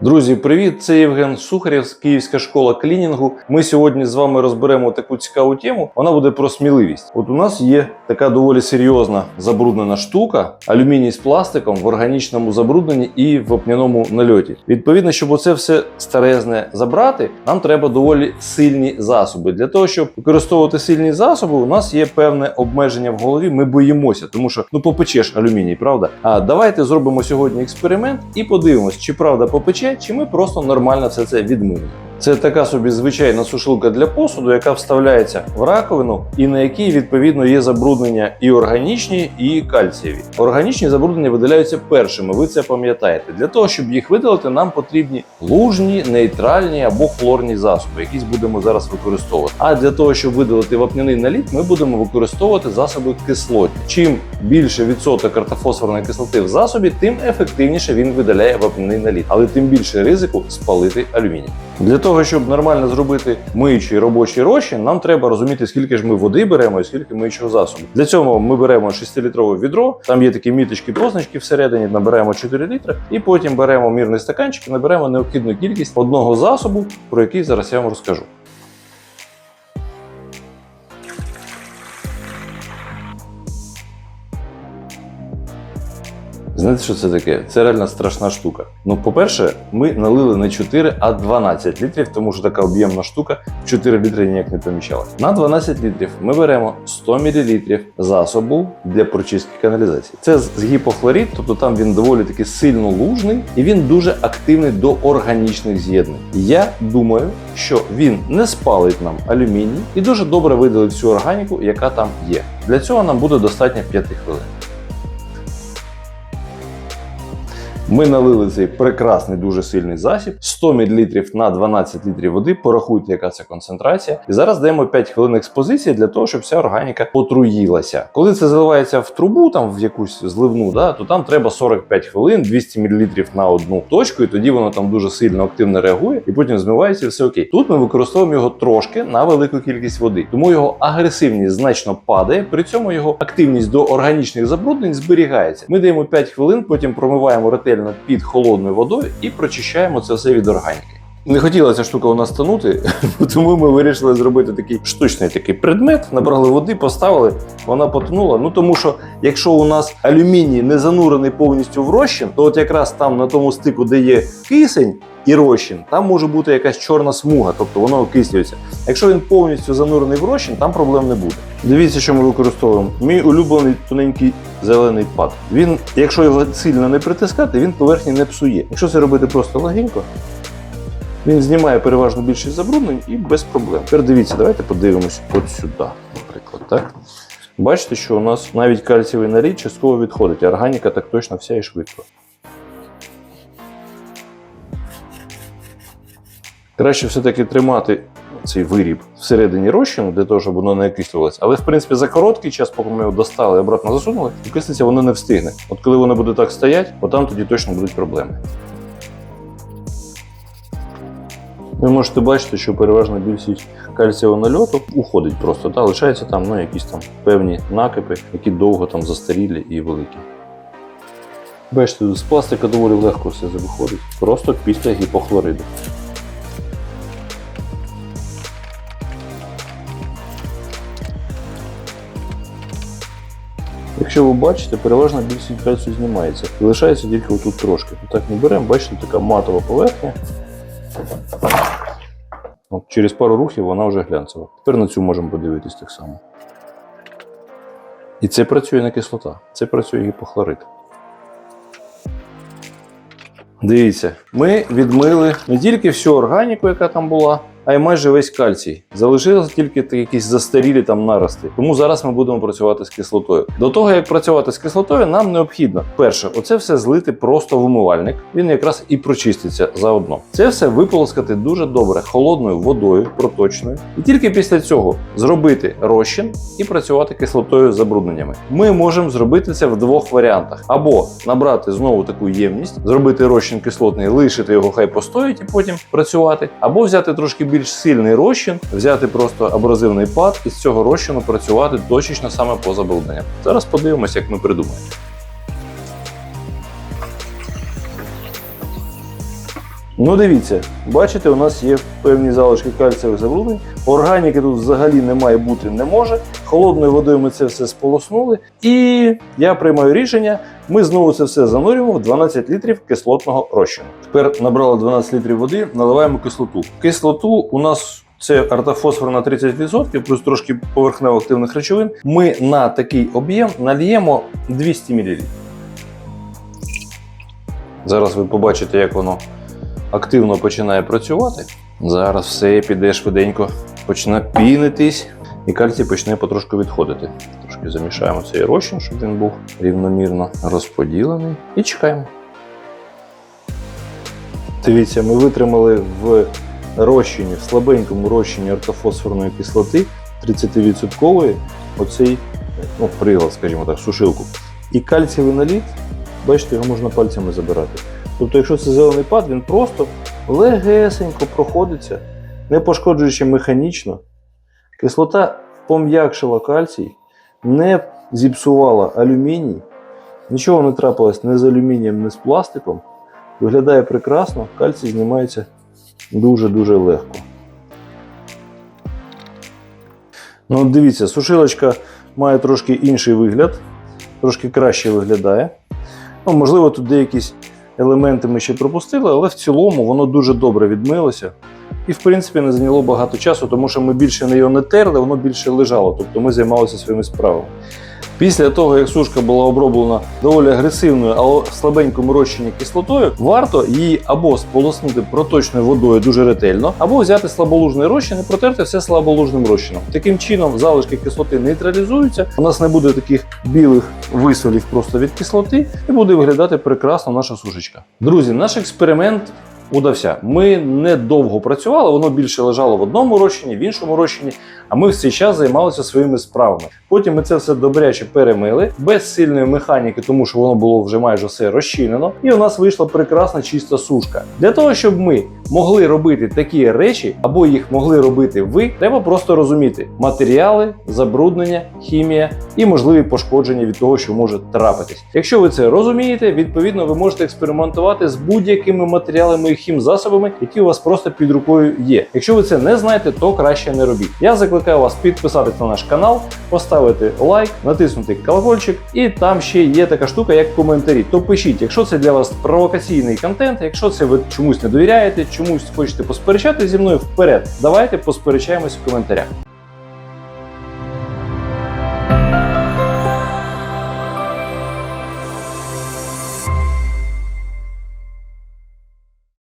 Друзі, привіт! Це Євген Сухарєв, Київська школа клінінгу. Ми сьогодні з вами розберемо таку цікаву тему. Вона буде про сміливість. От у нас є така доволі серйозна забруднена штука, алюміній з пластиком в органічному забрудненні і в вапняному нальоті. Відповідно, щоб оце все старезне забрати, нам треба доволі сильні засоби. Для того, щоб використовувати сильні засоби, у нас є певне обмеження в голові. Ми боїмося, тому що ну попечеш алюміній, правда? А давайте зробимо сьогодні експеримент і подивимось, чи правда попече, чи ми просто нормально все це відмиємо. Це така собі звичайна сушилка для посуду, яка вставляється в раковину, і на якій відповідно є забруднення і органічні, і кальцієві. Органічні забруднення видаляються першими. Ви це пам'ятаєте. Для того, щоб їх видалити, нам потрібні лужні, нейтральні або хлорні засоби, якісь будемо зараз використовувати. А для того, щоб видалити вапняний наліт, ми будемо використовувати засоби кислотні. Чим більше відсоток ортофосфорної кислоти в засобі, тим ефективніше він видаляє вапняний наліт, але тим більше ризику спалити алюміній. Для того, щоб нормально зробити миючий робочий розчин, нам треба розуміти, скільки ж ми води беремо і скільки миючого засобу. Для цього ми беремо 6-літрове відро, там є такі міточки, позначки всередині, набираємо 4 літри, і потім беремо мірний стаканчик і наберемо необхідну кількість одного засобу, про який зараз я вам розкажу. Знаєте, що це таке? Це реально страшна штука. Ну, по-перше, ми налили не 4, а 12 літрів, тому що така об'ємна штука 4 літри ніяк не поміщалась. На 12 літрів ми беремо 100 мл засобу для прочистки каналізації. Це з гіпохлорід, тобто там він доволі таки сильно лужний і він дуже активний до органічних з'єднань. Я думаю, що він не спалить нам алюміній і дуже добре видалить всю органіку, яка там є. Для цього нам буде достатньо 5 хвилин. Ми налили цей прекрасний дуже сильний засіб 100 мл на 12 літрів води. Порахуйте, яка це концентрація. І зараз даємо 5 хвилин експозиції для того, щоб вся органіка отруїлася. Коли це заливається в трубу, там в якусь зливну, да, то там треба 45 хвилин, 200 мл на одну точку, і тоді воно там дуже сильно активно реагує, і потім змивається і все окей. Тут ми використовуємо його трошки на велику кількість води, тому його агресивність значно падає. При цьому його активність до органічних забруднень зберігається. Ми даємо 5 хвилин, потім промиваємо ретельно під холодною водою і прочищаємо це все від органіки. Не хотіла ця штука у нас тонути, тому ми вирішили зробити такий штучний такий предмет. Набрали води, поставили, вона потонула. Ну тому що якщо у нас алюміній не занурений повністю в розчин, то от якраз там на тому стику, де є кисень і розчин, там може бути якась чорна смуга, тобто воно окислюється. Якщо він повністю занурений в розчин, там проблем не буде. Дивіться, що ми використовуємо. Мій улюблений тоненький зелений пад. Він, якщо його сильно не притискати, він поверхні не псує. Якщо це робити просто легенько, він знімає переважно більшість забруднень і без проблем. Тепер дивіться, давайте подивимось от сюди, наприклад. Так? Бачите, що у нас навіть кальцієвий наліт частково відходить, а органіка так точно вся і швидко. Краще все-таки тримати цей виріб всередині розчину, для того, щоб воно не окислювалося. Але в принципі за короткий час, поки ми його достали і обратно засунули, окислитися воно не встигне. От коли воно буде так стояти, отам тоді точно будуть проблеми. Ви можете бачити, що переважна більшість кальцієвого нальоту уходить просто, та лишається там ну, якісь там певні накипи, які довго там застарілі і великі. Бачите, з пластика доволі легко все це виходить, просто після гіпохлориду. Якщо ви бачите, переважна більшість кальцію знімається. І лишається тільки отут трошки. Так ми беремо, бачите, така матова поверхня. От через пару рухів вона вже глянцева. Тепер на цю можемо подивитись так само. І це працює не кислота, це працює гіпохлорид. Дивіться, ми відмили не тільки всю органіку, яка там була, а й майже весь кальцій. Залишилися тільки якісь застарілі там нарости. Тому зараз ми будемо працювати з кислотою. До того як працювати з кислотою, нам необхідно перше, оце все злити просто в умивальник. Він якраз і прочиститься заодно. Це все виполоскати дуже добре холодною водою, проточною, і тільки після цього зробити розчин і працювати кислотою з забрудненнями. Ми можемо зробити це в двох варіантах: або набрати знову таку ємність, зробити розчин кислотний, лишити його, хай постоїть і потім працювати, або взяти трошки більш сильний розчин, взяти просто абразивний пад і з цього розчину працювати точечно саме по забрудненням. Зараз подивимося, як ми придумаємо. Ну дивіться, бачите, у нас є певні залишки кальцієвих забруднень. Органіки тут взагалі не має бути не може. Холодною водою ми це все сполоснули. І я приймаю рішення. Ми знову це все занурюємо в 12 літрів кислотного розчину. Тепер набрали 12 літрів води, наливаємо кислоту. Кислоту у нас це артофосфор на 30%, плюс трошки поверхнево-активних речовин. Ми на такий об'єм нальємо 200 мл. Зараз ви побачите, як воно активно починає працювати. Зараз все піде швиденько, почне пінитись, і кальцій почне потрошку відходити. Трошки замішаємо цей розчин, щоб він був рівномірно розподілений. І чекаємо. Дивіться, ми витримали в розчині, в слабенькому розчині ортофосфорної кислоти 30% оцей ну, прилад, скажімо так, сушилку. І кальцієвий наліт, бачите, його можна пальцями забирати. Тобто, якщо це зелений пад, він просто легесенько проходиться, не пошкоджуючи механічно. Кислота пом'якшила кальцій, не зіпсувала алюміній, нічого не трапилось ні з алюмінієм, ні з пластиком. Виглядає прекрасно, кальцій знімається дуже-дуже легко. Ну, дивіться, сушилочка має трошки інший вигляд, трошки краще виглядає. Ну, можливо, тут деякі елементи ми ще пропустили, але в цілому воно дуже добре відмилося. І, в принципі, не зайняло багато часу, тому що ми більше на його не терли, воно більше лежало. Тобто ми займалися своїми справами. Після того, як сушка була оброблена доволі агресивною, але слабенькому розчині кислотою, варто її або сполоснути проточною водою дуже ретельно, або взяти слаболужний розчин і протерти все слаболужним розчином. Таким чином залишки кислоти нейтралізуються. У нас не буде таких білих висолів просто від кислоти, і буде виглядати прекрасно наша сушечка. Друзі, наш експеримент удався. Ми не довго працювали, воно більше лежало в одному розчині, в іншому розчині, а ми в час займалися своїми справами. Потім ми це все добряче перемили, без сильної механіки, тому що воно було вже майже все розчинено, і у нас вийшла прекрасна чиста сушка. Для того, щоб ми могли робити такі речі, або їх могли робити ви, треба просто розуміти матеріали, забруднення, хімія і можливі пошкодження від того, що може трапитись. Якщо ви це розумієте, відповідно ви можете експериментувати з будь-якими матеріалами хімзасобами, які у вас просто під рукою є. Якщо ви це не знаєте, то краще не робіть. Я закликаю вас підписатися на наш канал, поставити лайк, натиснути колокольчик, і там ще є така штука, як коментарі. То пишіть, якщо це для вас провокаційний контент, якщо це ви чомусь не довіряєте, чомусь хочете посперечати зі мною вперед. Давайте посперечаємось в коментарях.